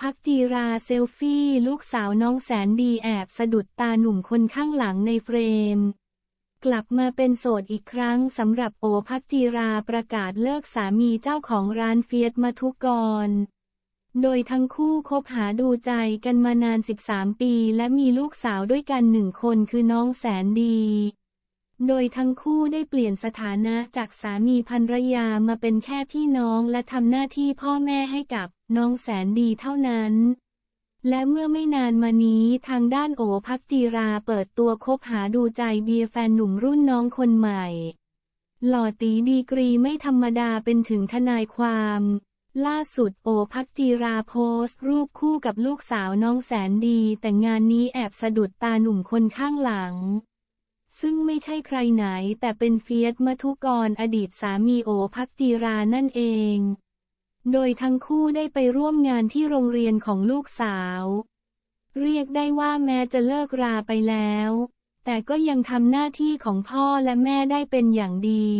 พักจีราเซลฟี่ ลูกสาวน้องแสนดีแอบสะดุดตาหนุ่มคนข้างหลังในเฟรม กลับมาเป็นโสดอีกครั้งสำหรับโอพักจีราประกาศเลิกสามีเจ้าของร้านเฟียสมาทุกกรโดยทั้งคู่คบหาดูใจกันมานาน 13 ปี และมีลูกสาวด้วยกันหนึ่งคนคือน้องแสนดี โดยทั้งคู่ได้เปลี่ยนสถานะจากสามีภรรยามาเป็นแค่พี่น้องและทำหน้าที่พ่อแม่ให้กับน้องแสนดีเท่านั้น และเมื่อไม่นานมานี้ทางด้านโอพักจีราเปิดตัวคบหาดูใจเบียร์แฟนหนุ่มรุ่นน้องคนใหม่ หล่อตีดีกรีไม่ธรรมดาเป็นถึงทนายความ ล่าสุดโอพักจีราโพสต์รูปคู่กับลูกสาวน้องแสนดี แต่งานนี้แอบสะดุดตาหนุ่มคนข้างหลัง ซึ่งไม่ใช่ใครไหนแต่เป็นเฟียสมัทุกรอดีตสามีโอพักจีรานั่นเอง โดยทั้งคู่ได้ไปร่วมงานที่โรงเรียนของลูกสาว เรียกได้ว่าแม้จะเลิกราไปแล้ว แต่ก็ยังทำหน้าที่ของพ่อและแม่ได้เป็นอย่างดี